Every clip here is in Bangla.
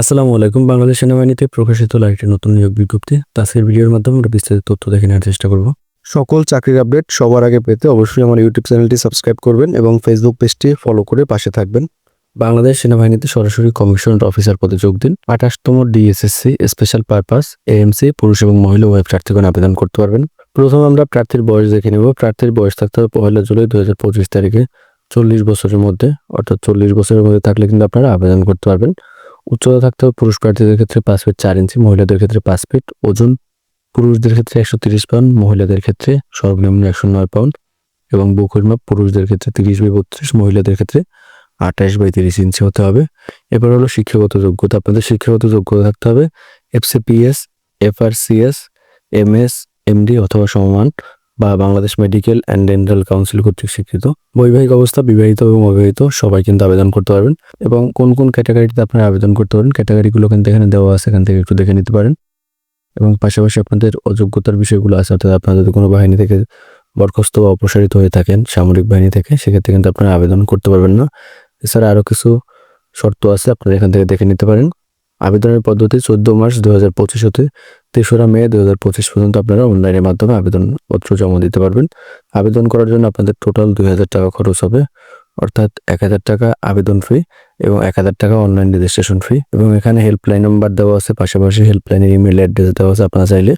আসসালামু আলাইকুম। বাংলাদেশ সেনাবাহিনীতে প্রকাশিত লাইটের নতুন নিয়োগ বিজ্ঞপ্তি। তো আজকের ভিডিওর মাধ্যমে আমরা বিস্তারিত তথ্য দেখে নেওয়ার চেষ্টা করব। সকল চাকরির আপডেট সবার আগে পেতে অবশ্যই আমার ইউটিউব চ্যানেলটি সাবস্ক্রাইব করবেন এবং ফেসবুক পেজটি ফলো করে পাশে থাকবেন। বাংলাদেশ সেনাবাহিনীতে সরাসরি কমিশনার অফিসার পদে যোগ দিন। আঠাশতম ডিএসএসসি স্পেশাল পারপাস এএমসি পুরুষ এবং মহিলা ওয়েব প্রার্থীগণ আবেদন করতে পারবেন। প্রথমে আমরা প্রার্থীর বয়স দেখে নেব। প্রার্থীর বয়স থাকতে হবে পহেলা জুলাই দু হাজার পঁচিশ তারিখে। চল্লিশ বছরের মধ্যে অর্থাৎ চল্লিশ বছরের মধ্যে থাকলে কিন্তু আপনারা আবেদন করতে পারবেন। উচ্চতা থাকতে হবে পুরুষ প্রার্থীদের ক্ষেত্রে পাঁচ ফিট চার ইঞ্চি, মহিলাদের ক্ষেত্রে পাঁচ ফিট। ওজন পুরুষদের ক্ষেত্রে একশো তিরিশ পাউন্ড, মহিলাদের ক্ষেত্রে সর্বনিম্ন একশো নয় পাউন্ড এবং বুকের মাপ পুরুষদের ক্ষেত্রে তিরিশ বাই বত্রিশ, মহিলাদের ক্ষেত্রে আঠাশ বাই তিরিশ ইঞ্চি হতে হবে। এবার হলো শিক্ষাগত যোগ্যতা। আপনাদের শিক্ষাগত যোগ্যতা থাকতে হবে এফসিপিএস এফআরসিএস এমএস এমডি অথবা সমমান বা Bangladesh medical and dental council কর্তৃক স্বীকৃত। বৈবাহিক অবস্থা বিবাহিত এবং অবিবাহিত সবাই কিন্তু আবেদন করতে পারবেন এবং কোন কোন ক্যাটাগরিতে আপনারা আবেদন করতে পারেন ক্যাটাগরিগুলো কিন্তু এখানে দেওয়া আছে, এখান থেকে একটু দেখে নিতে পারেন। এবং পাশাপাশি আপনাদের অযোগ্যতার বিষয়গুলো আছে, অর্থাৎ আপনারা যদি কোনো বাহিনী থেকে বরখাস্ত বা অপসারিত হয়ে থাকেন, সামরিক বাহিনী থেকে, সেক্ষেত্রে কিন্তু আপনারা আবেদন করতে পারবেন না। এছাড়া আরও কিছু শর্ত আছে, আপনারা এখান থেকে দেখে নিতে পারেন। আবেদনের পদ্ধতি চোদ্দ মার্চ দু হাজার পঁচিশ হতে তেসরা মে দু হাজার পঁচিশ পর্যন্ত আপনারা অনলাইনের মাধ্যমে আবেদনপত্র জমা দিতে পারবেন। আবেদন করার জন্য আপনাদের টোটাল দুই হাজার টাকা খরচ হবে, অর্থাৎ এক হাজার টাকা আবেদন ফি এবং এক হাজার টাকা অনলাইন রেজিস্ট্রেশন ফি এবং এখানে হেল্পলাইন নাম্বার দেওয়া আছে, পাশাপাশি হেল্পলাইনের ইমেল অ্যাড্রেস দেওয়া আছে, আপনারা চাইলে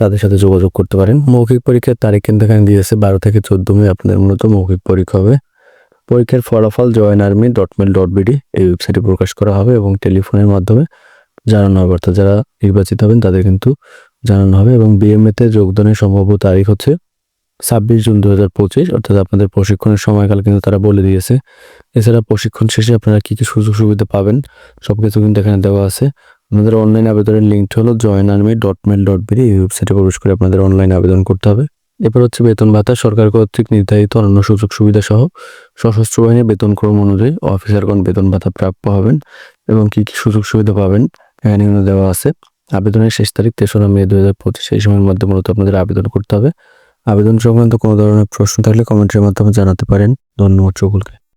তাদের সাথে যোগাযোগ করতে পারেন। মৌখিক পরীক্ষার তারিখ কিন্তু এখানে দিয়েছে, বারো থেকে চোদ্দ মে, আপনাদের মূলত মৌখিক পরীক্ষা হবে। পরীক্ষার ফলাফল join army dot mil dot BD এই ওয়েবসাইটে প্রকাশ করা হবে এবং টেলিফোনের মাধ্যমে জানানো হবে। অর্থাৎ যারা নির্বাচিত হবেন, তাদের কিন্তু জানানো হবে এবং বিএমএতে যোগদানের সম্ভাব্য তারিখ হচ্ছে ছাব্বিশ জুন দু হাজার পঁচিশ। অর্থাৎ আপনাদের প্রশিক্ষণের সময়কাল কিন্তু তারা বলে দিয়েছে। এছাড়া প্রশিক্ষণ শেষে আপনারা কী কী সুযোগ সুবিধা পাবেন সব কিছু কিন্তু এখানে দেওয়া আছে। আপনাদের অনলাইন আবেদনের লিঙ্কটি হলো join army dot mil dot BD এই ওয়েবসাইটে প্রবেশ করে আপনাদের অনলাইন আবেদন করতে হবে। এরপর হচ্ছে বেতন ভাতা, সরকার কর্তৃক নির্ধারিত অন্যান্য সুযোগ সুবিধা সহ সশস্ত্র বাহিনীর বেতন ক্রম অনুযায়ী অফিসারগণ বেতন ভাতা প্রাপ্য হবেন এবং কি কি সুযোগ সুবিধা পাবেন এখানে দেওয়া আছে। আবেদনের শেষ তারিখ তেসরা মে দু হাজার পঁচিশ, এই সময়ের মধ্যে মূলত আপনাদের আবেদন করতে হবে। আবেদন সংক্রান্ত কোনো ধরনের প্রশ্ন থাকলে কমেন্টের মাধ্যমে জানাতে পারেন। ধন্যবাদ সকলকে।